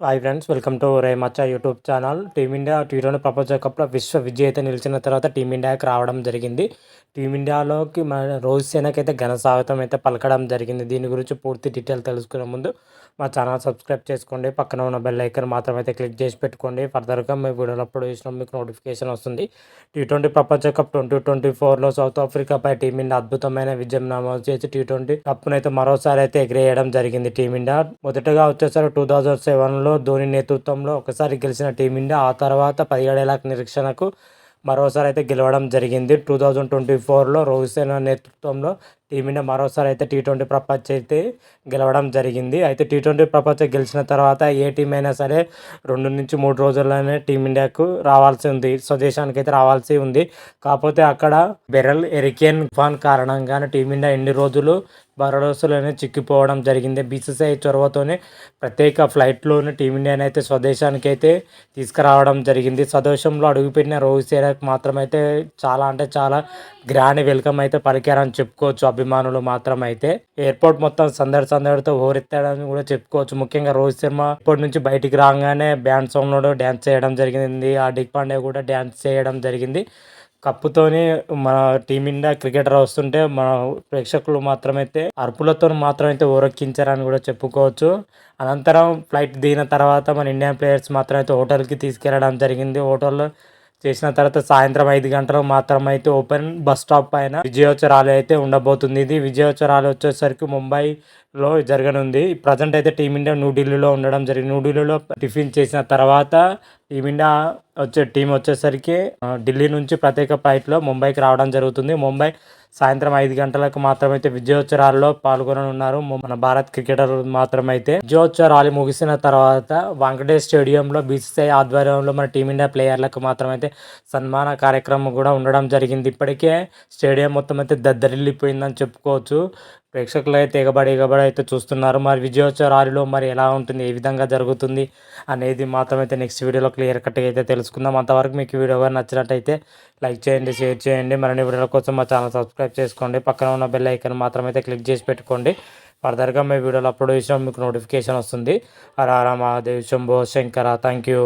Hi friends welcome to రేమచ్చ YouTube channel team India T twenty ప్రపంచ కప్లో విశ్వ విజేత నిలిచిన తర్వాత టీమిండియాకి రావడం జరిగింది. టీమిండియాలోకి మన రోహిత్ సేనకి అయితే ఘన స్వాగతం అయితే పలకడం జరిగింది. దీని గురించి పూర్తి డీటెయిల్ తెలుసుకునే ముందు మా ఛానల్ సబ్స్క్రైబ్ చేసుకోండి. పక్కన ఉన్న బెల్ ఐకన్ మాత్రం అయితే క్లిక్ చేసి పెట్టుకోండి. ఫర్దర్గా మీ వీడియోలు అప్లోడ్ చేసిన మీకు నోటిఫికేషన్ వస్తుంది. టీ ట్వంటీ ప్రపంచ కప్ ట్వంటీ ట్వంటీ ఫోర్లో సౌత్ ఆఫ్రికాపై టీమిండియా అద్భుతమైన విజయం నమోదు చేసి టీ ట్వంటీ కప్నైతే మరోసారి అయితే ఎగిరేయడం జరిగింది టీమిండియా మొదటగా వచ్చేసరికి టూ థౌజండ్ సెవెన్లో ధోని నేతృత్వంలో ఒకసారి గెలిచిన టీమిండియా ఆ తర్వాత పదిహేడేళ్ళ నిరీక్షణకు మరోసారి అయితే గెలవడం జరిగింది. టూ థౌజండ్ ట్వంటీ ఫోర్లో రోహిత్ శర్మ నేతృత్వంలో టీమిండియా మరోసారి అయితే టీ ట్వంటీ ప్రపంచ అయితే గెలవడం జరిగింది. అయితే టీ ట్వంటీ ప్రపంచ గెలిచిన తర్వాత ఏ టీం అయినా సరే రెండు నుంచి మూడు రోజుల్లోనే టీమిండియాకు రావాల్సి ఉంది. స్వదేశానికి అయితే రావాల్సి ఉంది. కాకపోతే అక్కడ బెరల్ ఎరికేన్ ఫాన్ కారణంగానే టీమిండియా ఎన్ని రోజులు భరోసాలోనే చిక్కిపోవడం జరిగింది. బీసీసీఐ చొరవతోనే ప్రత్యేక ఫ్లైట్లోనే టీమిండియాని అయితే స్వదేశానికి అయితే తీసుకురావడం జరిగింది. స్వదేశంలో అడుగుపెట్టిన రోహిత్ శర్మకు మాత్రమైతే చాలా అంటే చాలా గ్రాండ్ వెల్కమ్ అయితే పలికారని చెప్పుకోవచ్చు. అభిమానులు మాత్రం అయితే ఎయిర్పోర్ట్ మొత్తం సందడి సందడితో ఓరెత్తాడని కూడా చెప్పుకోవచ్చు. ముఖ్యంగా రోహిత్ శర్మ ఇప్పటి నుంచి బయటికి రాగానే బ్యాండ్ సాంగ్లో డ్యాన్స్ చేయడం జరిగింది. ఆ పాండే కూడా డ్యాన్స్ చేయడం జరిగింది. కప్పుతోని మన టీమిండియా క్రికెటర్ వస్తుంటే మన ప్రేక్షకులు మాత్రమైతే అరుపులతో మాత్రమైతే ఊరక్కించారని కూడా చెప్పుకోవచ్చు. అనంతరం ఫ్లైట్ దిగిన తర్వాత మన ఇండియన్ ప్లేయర్స్ మాత్రం అయితే హోటల్కి తీసుకెళ్ళడం జరిగింది. హోటల్లో చేసిన తర్వాత సాయంత్రం ఐదు గంటలకు మాత్రం అయితే ఓపెన్ బస్ స్టాప్ పైన విజయోత్సరాలు అయితే ఉండబోతుంది. ఇది విజయోత్సరాలు వచ్చేసరికి ముంబైలో జరగనుంది. ప్రజెంట్ అయితే టీమిండియా న్యూఢిల్లీలో ఉండడం జరిగింది. న్యూఢిల్లీలో టిఫిన్ చేసిన తర్వాత టీమిండియా వచ్చే టీం వచ్చేసరికి ఢిల్లీ నుంచి ప్రత్యేక ఫ్లైట్లో ముంబైకి రావడం జరుగుతుంది. ముంబై సాయంత్రం ఐదు గంటలకు మాత్రమైతే విజయోత్సరాల్లో పాల్గొననున్నారు. మన భారత్ క్రికెటర్ మాత్రమైతే విజయోత్సరాలు ముగిసిన తర్వాత వెంకటేష్ స్టేడియంలో బీసీసీఐ ఆధ్వర్యంలో మన టీమిండియా ప్లేయర్లకు మాత్రమైతే సన్మాన కార్యక్రమం కూడా ఉండడం జరిగింది. ఇప్పటికే స్టేడియం మొత్తం అయితే దద్దరిల్లిపోయిందని చెప్పుకోవచ్చు. ప్రేక్షకులు అయితే ఎగబడి ఎగబడి అయితే చూస్తున్నారు. మరి విజయోత్సవ మరి ఎలా ఉంటుంది? ఏ విధంగా జరుగుతుంది? అనేది మాత్రం అయితే నెక్స్ట్ వీడియోలో క్లియర్ కట్గా అయితే తెలుసుకుందాం. అంతవరకు మీకు వీడియో కానీ నచ్చినట్టయితే లైక్ చేయండి షేర్ చేయండి. మరిన్ని వీడియోల కోసం మా ఛానల్ సబ్స్క్రైబ్ చేసుకోండి. పక్కన ఉన్న బెల్ ఐకన్ మాత్రం అయితే క్లిక్ చేసి పెట్టుకోండి. ఫర్దర్గా మీ వీడియోలు అప్లోడ్ చేసినా మీకు నోటిఫికేషన్ వస్తుంది. Hara Hara Mahadev Shambho Shankara thank you